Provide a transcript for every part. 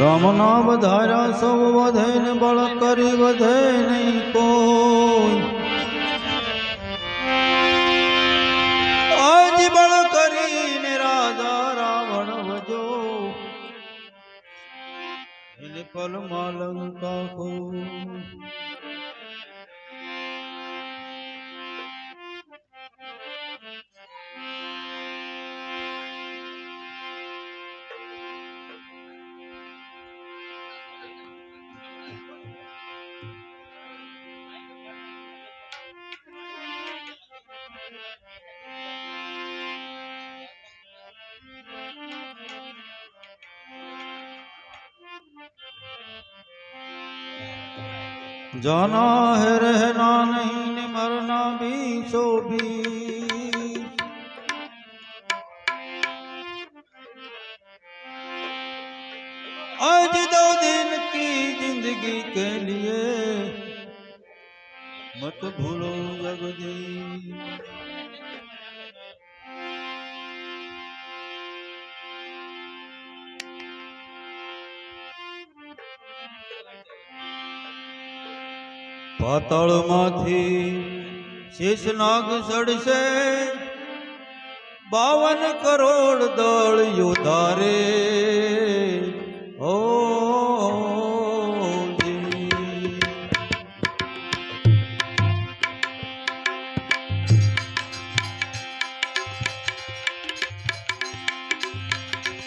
રામ નામ ધાર્યા સૌ વધે ને બળ કરી વધે નહીં કોઈ. આજ બળ કરીને રાજા રાવણ વજો. जाना है रहना नहीं ने मरना भी सो भी आज दो दिन की जिंदगी के लिए मत भूलो અતળમાંથી શીશ નાગ ચડશે બાવન કરોડ દળ યોધારે ઓ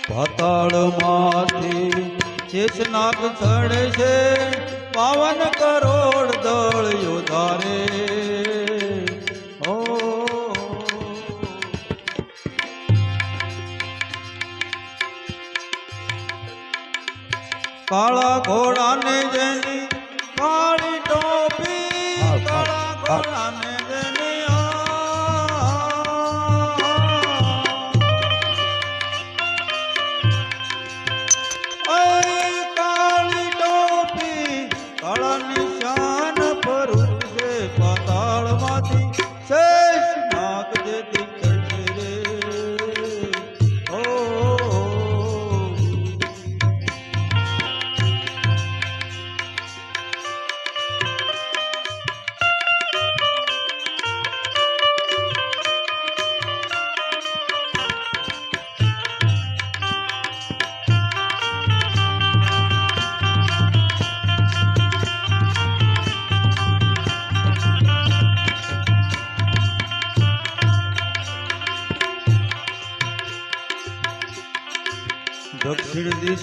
પાતાળમાંથી શેષનાગ ચડે છે પાવન કરોડ દળ યોધારે. ઓ. કાળા ઘોડાને જેની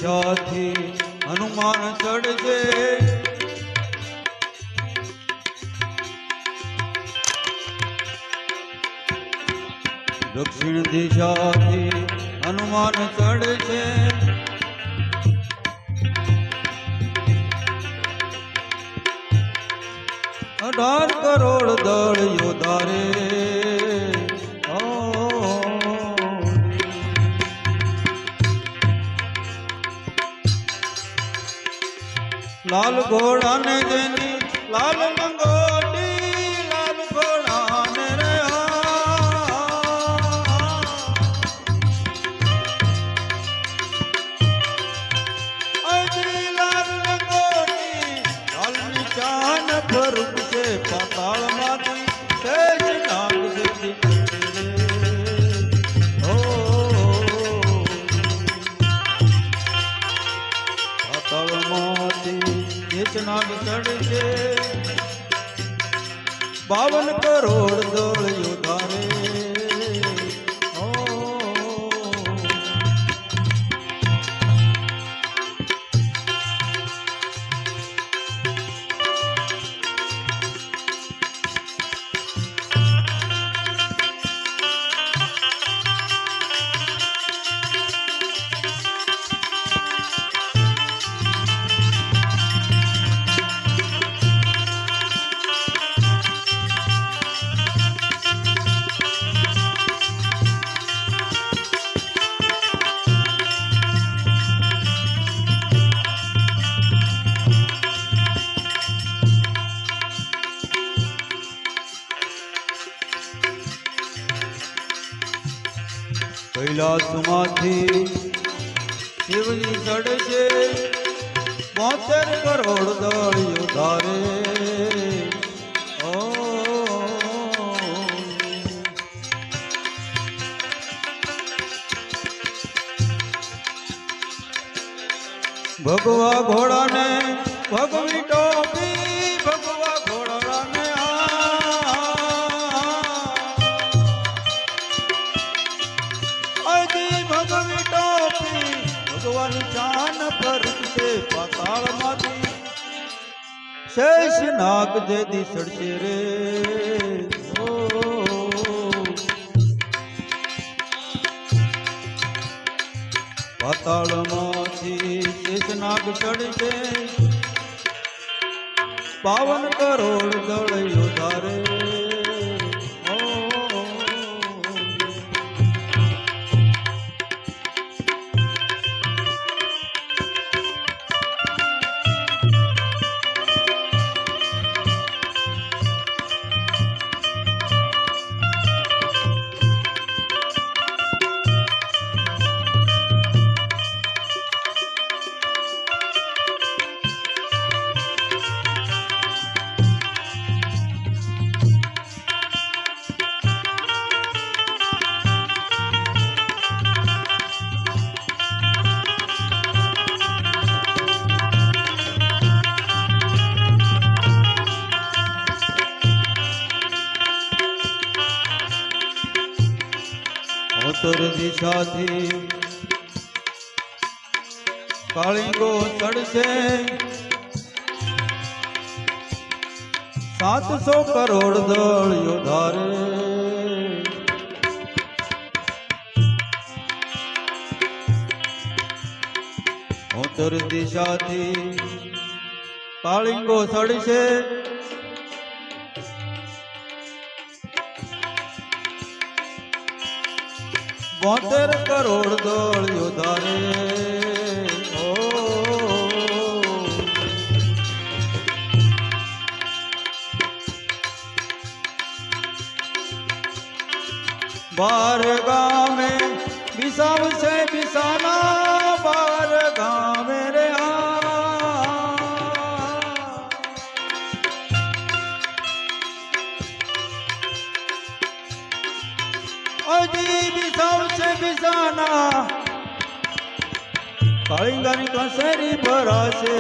દિશાથી હનુમાન ચડજે. દક્ષિણ દિશાથી હનુમાન ચડશે લાલ ઘોડાને જેની લાલ લંગોટી બાવન કરોડ દળ યોધારે કૈલાસમાંથી શિવની ચડશે બોતેર કરોડ દળિયો ધારે ભગવા ઘોડાને ભગવી ચાન પર છે પાતાળમાંથી. શેષ નાગ જે દિસડશે રે. પાતાળમાંથી શેષ નાગ ચડશે. પાવન કરોડ દળયો ધારે. સાતસો કરોડ દળિયો ધારે. ઉત્તર દિશાથી કાળીંગો સડશે બોતેર કરોડ દળિયો ધારે. બાર ગામે બિસાવશે બિસાના બાર ગામે રે અજી બિસાવશે બિસાના કાળીંગાની કસેરી ભરાશે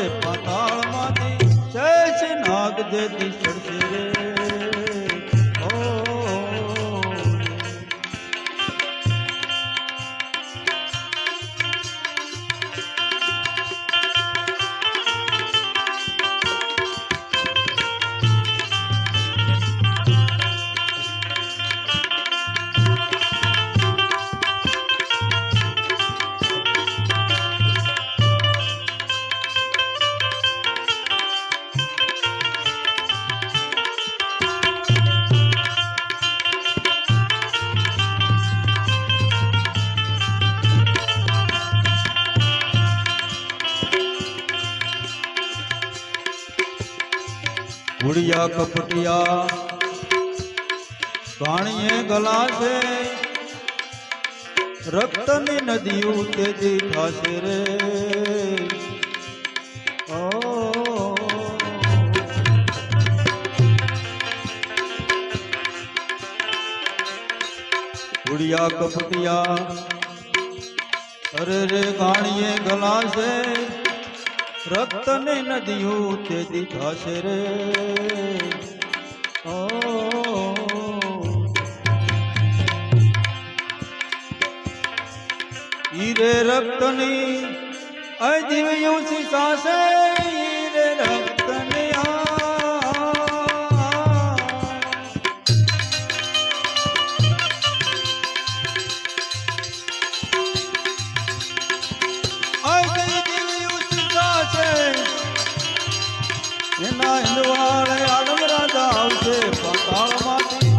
ઘોડિયા કપટિયા પાણીએ ગલાશે. રક્તની નદીઓ તેજી થશે રે. ઓ. ઘોડિયા કપટિયા. અરે રે ગાણીએ ગલાશે. રક્તની નદીઓ તેજી થશે રે. ઓ. ઈરે રક્તની અજીવ્યું શીશાશે ઈરે એના હિંદવાળે આડમ રાજા આવશે પાતાળમાંથી.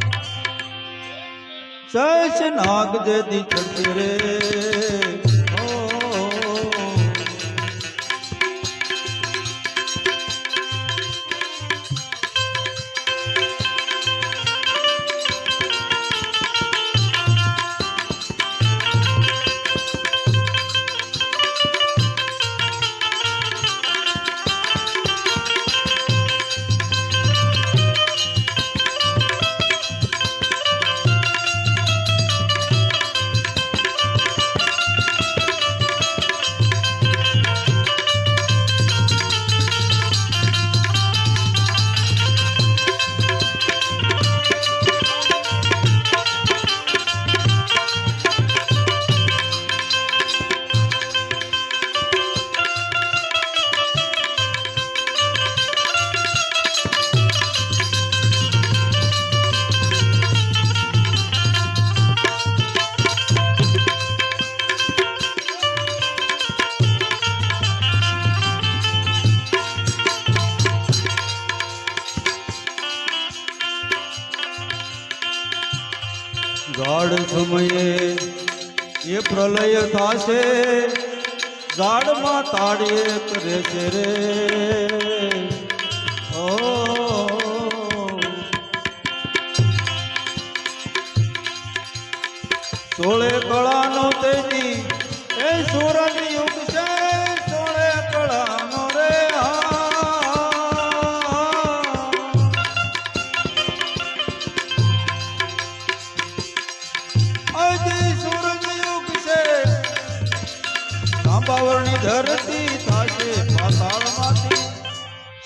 શેષ નાગ જે દીકરી રે. સમયે એ પ્રલય થાશે. ઝાડમાં તાળીએ કરે છે રે.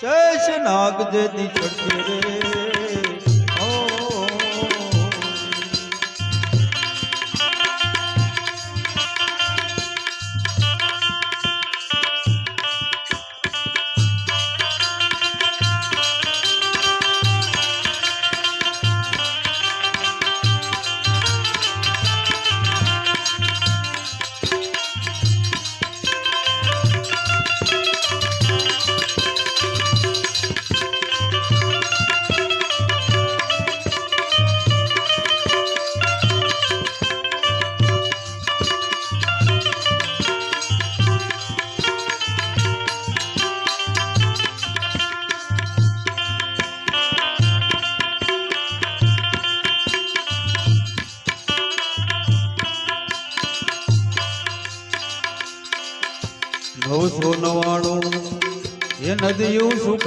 શેષ નાગ જે ચડશે રે.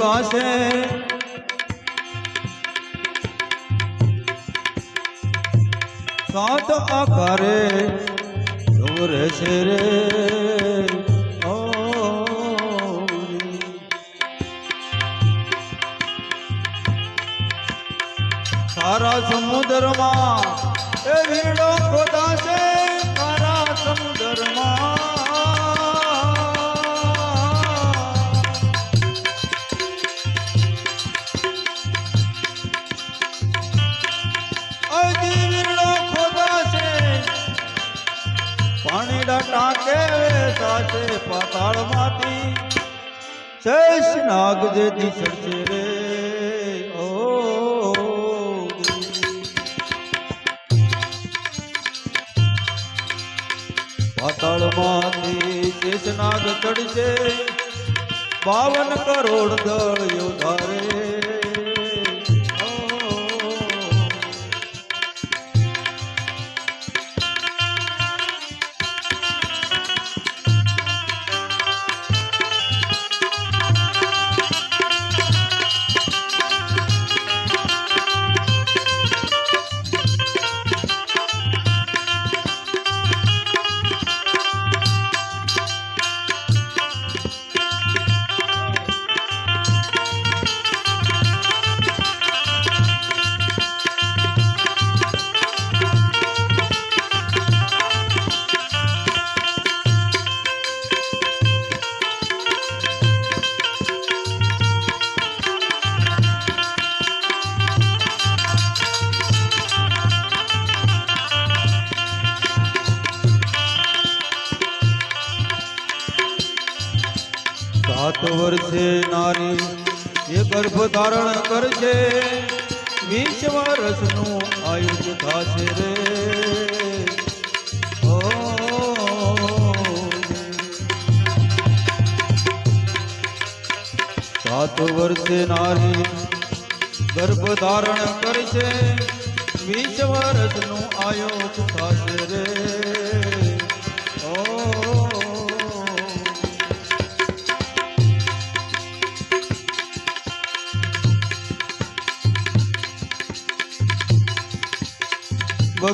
સુકાશે સાત આકારે જે દિશરશે ગર્ભ ધારણ કરશે વીસ વર્ષનું આયુષ થશે રે. સાત વર્ષે નારી ગર્ભ ધારણ કરશે વીસ વર્ષનું આયુષ થશે રે.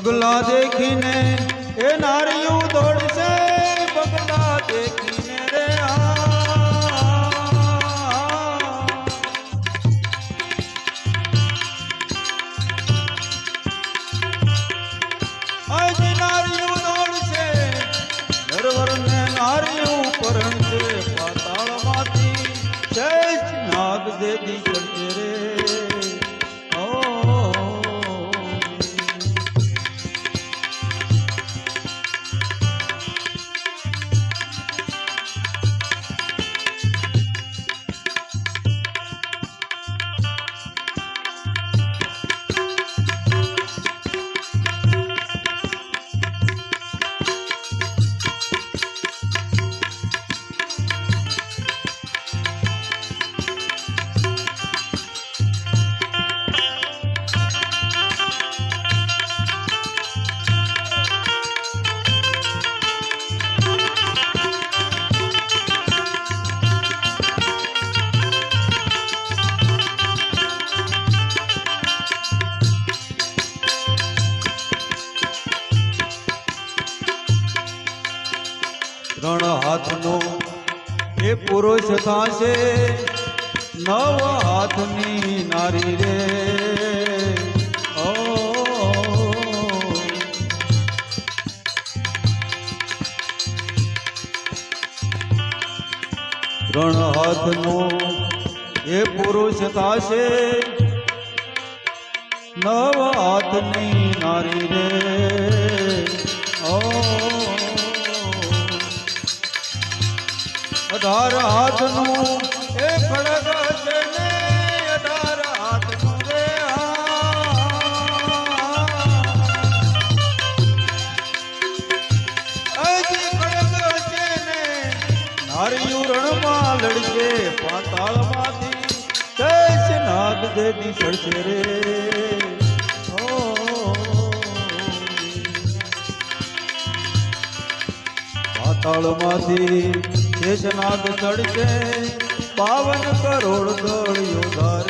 બગલા દેખીને એ નારિયું દોડશે બગલા દેખીને પુરુષ થશે, નવ હાથની નારી રે. ઓ. ત્રણ હાથનો એ પુરુષ થશે, નવ હાથની નારી રે. અઢાર હાથનું એ રણમાં લડશે પાતાળમાંથી નાગ દેદી સડશે પાતાળમાંથી શેષનાગ ચડશે પાવન કરોડ દળ યોધારે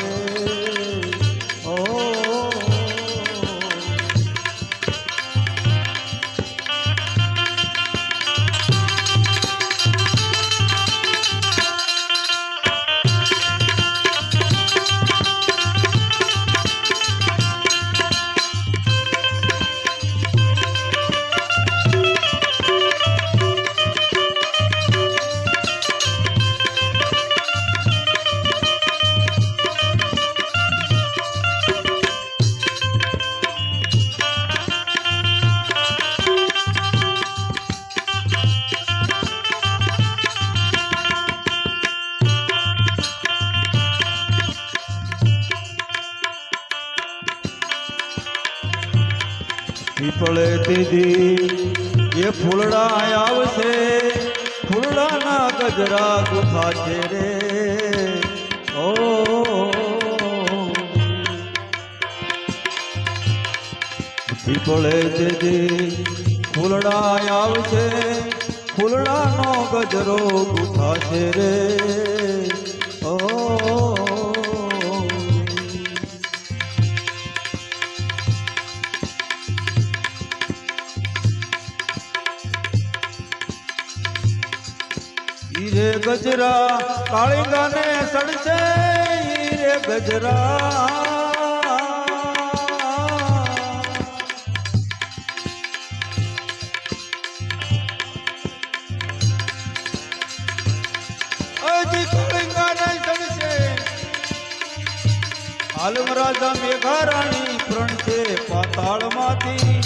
પીપળે દીદી એ ફૂલડા આવશે. ફૂલડાના ગજરા ગુથા છે રે. ઓ. પીપળે દીદી ફૂલડા આવશે. ફૂલડાનો ગજરો ગુથા છે રે. ગજરા કાળીંગાને સડશે રે ગજરા હાલમ રાજા મેઘા રાણી છે, પાતાળમાંથી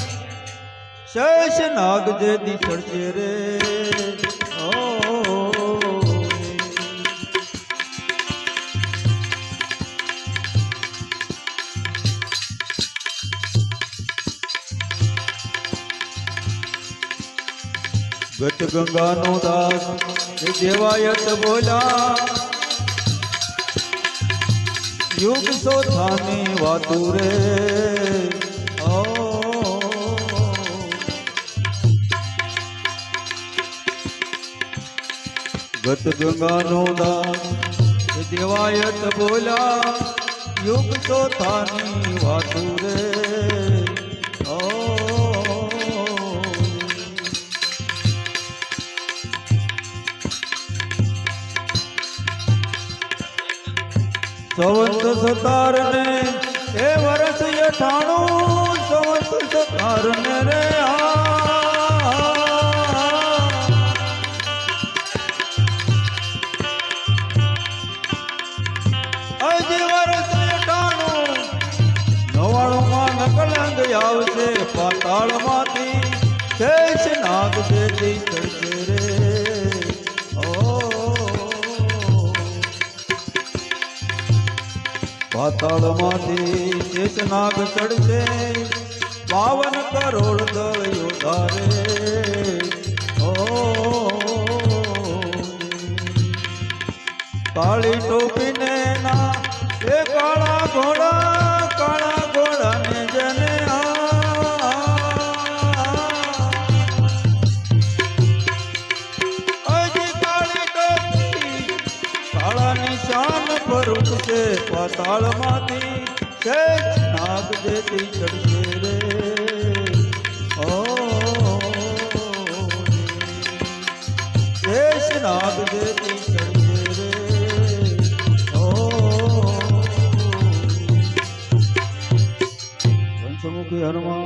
શેષ નાગ જે દી રે. ગત ગંગાનો દાસ એ દેવાયત બોલ્યા. યુગ સોથાની વાતુ રે. ઓ. ગત ગંગાનો દાસ દેવાયત બોલા યુગ સોથાની વાતુ સંવંત સતાર ને એ વર્ષ અઠાણું સંવંત પાતાળમાંથી શેષ નાગ ચડશે બાવન કરોડ દળ યોધારે કાળી ટોપીને ના એ કાળા ઘોડા ચડશે પાતાળમાંથી શેષ નાગ જેથી ચડશે રે. શેષ નાગ જેથી ચડશે રે. પંચમુખી હનુમાન